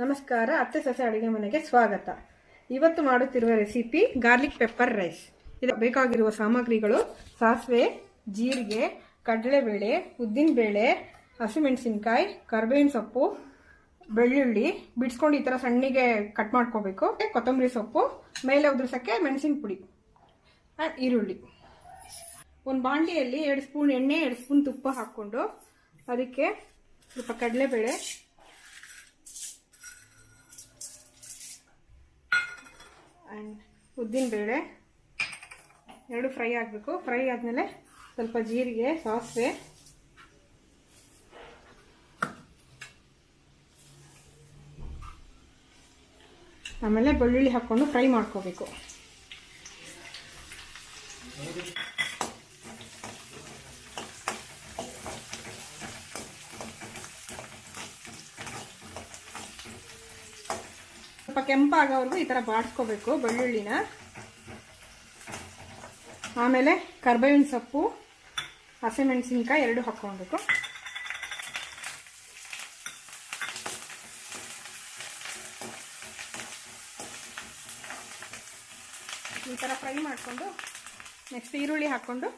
ನಮಸ್ಕಾರ, ಅತ್ತೆ ಸೊಸೆ ಅಡುಗೆ ಮನೆಗೆ ಸ್ವಾಗತ. ಇವತ್ತು ಮಾಡುತ್ತಿರುವ ರೆಸಿಪಿ ಗಾರ್ಲಿಕ್ ಪೆಪ್ಪರ್ ರೈಸ್ ಇದು ಬೇಕಾಗಿರುವ ಸಾಮಗ್ರಿಗಳು ಸಾಸಿವೆ, ಜೀರಿಗೆ, ಕಡಲೆಬೇಳೆ, ಉದ್ದಿನಬೇಳೆ, ಹಸಿಮೆಣಸಿನ್ಕಾಯಿ, ಕರ್ಬೇವಿನ ಸೊಪ್ಪು, ಬೆಳ್ಳುಳ್ಳಿ, ಬಿಡಿಸ್ಕೊಂಡು ಈ ಥರ ಸಣ್ಣಗೆ ಕಟ್ ಮಾಡ್ಕೋಬೇಕು. ಕೊತ್ತಂಬರಿ ಸೊಪ್ಪು, ಮೇಲೆ ಉದ್ರಿಸೋಕ್ಕೆ ಮೆಣಸಿನ ಪುಡಿ ಈರುಳ್ಳಿ. ಒಂದು ಬಾಂಡಿಯಲ್ಲಿ ಎರಡು ಸ್ಪೂನ್ ಎಣ್ಣೆ, ಎರಡು ಸ್ಪೂನ್ ತುಪ್ಪ ಹಾಕ್ಕೊಂಡು ಅದಕ್ಕೆ ಸ್ವಲ್ಪ ಕಡಲೆಬೇಳೆ ಆ್ಯಂಡ್ ಉದ್ದಿನಬೇಳೆ ಎರಡು ಫ್ರೈ ಆಗಬೇಕು. ಫ್ರೈ ಆದಮೇಲೆ ಸ್ವಲ್ಪ ಜೀರಿಗೆ, ಸಾಸಿವೆ. ಆಮೇಲೆ ಬೆಳ್ಳುಳ್ಳಿ ಹಾಕ್ಕೊಂಡು ಫ್ರೈ ಮಾಡ್ಕೋಬೇಕು. ಸ್ವಲ್ಪ ಕೆಂಪಾಗೋವರೆಗೂ ಈ ಥರ ಬಾಡಿಸ್ಕೋಬೇಕು ಬೆಳ್ಳುಳ್ಳಿನ. ಆಮೇಲೆ ಕರ್ಬೇವಿನ ಸೊಪ್ಪು ಹಸಿಮೆಣಸಿನ್ಕಾಯಿ ಎರಡು ಹಾಕ್ಕೊಳ್ಬೇಕು ಈ ಥರ ಫ್ರೈ ಮಾಡಿಕೊಂಡು ನೆಕ್ಸ್ಟ್ ಈರುಳ್ಳಿ ಹಾಕ್ಕೊಂಡು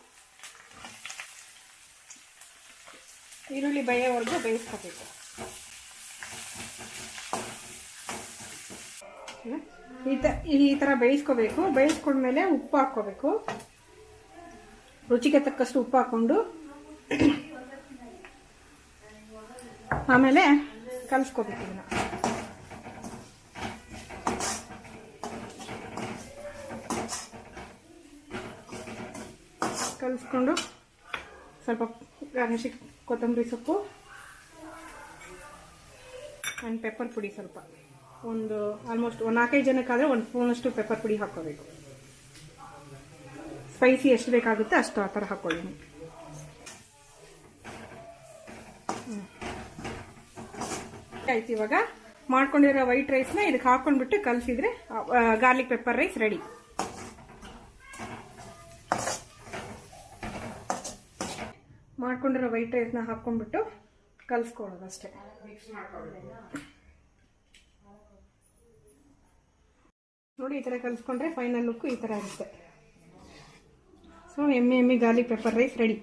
ಈರುಳ್ಳಿ ಬೇಯೋವರೆಗೂ ಬೇಯಿಸ್ಕೋಬೇಕು. ಈ ತ, ಈ ಥರ ಬೇಯಿಸ್ಕೋಬೇಕು. ಬೇಯಿಸ್ಕೊಂಡ್ಮೇಲೆ ಉಪ್ಪು ಹಾಕ್ಕೋಬೇಕು. ರುಚಿಗೆ ತಕ್ಕಷ್ಟು ಉಪ್ಪು ಹಾಕ್ಕೊಂಡು. ಆಮೇಲೆ ಕಲಿಸ್ಕೋಬೇಕು ಇದನ್ನ. ಕಲಸ್ಕೊಂಡು ಸ್ವಲ್ಪ ಗಾರ್ನಿಶಿಗೆ ಕೊತ್ತಂಬರಿ ಸೊಪ್ಪು, ಆ್ಯಂಡ್ ಪೆಪ್ಪರ್ ಪುಡಿ ಸ್ವಲ್ಪ. ಒಂದು ಆಲ್ಮೋಸ್ಟ್ ಒಂದು ನಾಲ್ಕೈದು ಜನಕ್ಕಾದರೆ ಒಂದು ಸ್ಪೂನಷ್ಟು ಪೆಪ್ಪರ್ ಪುಡಿ ಹಾಕೋಬೇಕು ಸ್ಪೈಸಿ ಎಷ್ಟು ಬೇಕಾಗುತ್ತೆ ಅಷ್ಟು ಆ ಥರ ಹಾಕ್ಕೊಳ್ಳಿ. ಆಯ್ತು ಇವಾಗ ಮಾಡ್ಕೊಂಡಿರೋ ವೈಟ್ ರೈಸ್ನ ಇದಕ್ಕೆ ಹಾಕೊಂಡ್ಬಿಟ್ಟು ಕಲಸಿದ್ರೆ ಗಾರ್ಲಿಕ್ ಪೆಪ್ಪರ್ ರೈಸ್ ರೆಡಿ ಮಾಡ್ಕೊಂಡಿರೋ ವೈಟ್ ರೈಸ್ನ ಹಾಕೊಂಡ್ಬಿಟ್ಟು ಕಲಿಸ್ಕೊಳ್ಳೋದು ಅಷ್ಟೇ ನೋಡಿ, ಈ ಥರ ಕಲಿಸ್ಕೊಂಡ್ರೆ ಫೈನಲ್ ಲುಕ್ಕು ಈ ಥರ ಇರುತ್ತೆ. ಸೊ ಎಮ್ಮೆ ಎಮ್ಮೆ ಗಾರ್ಲಿಕ್ ಪೆಪ್ಪರ್ ರೈಸ್ ರೆಡಿ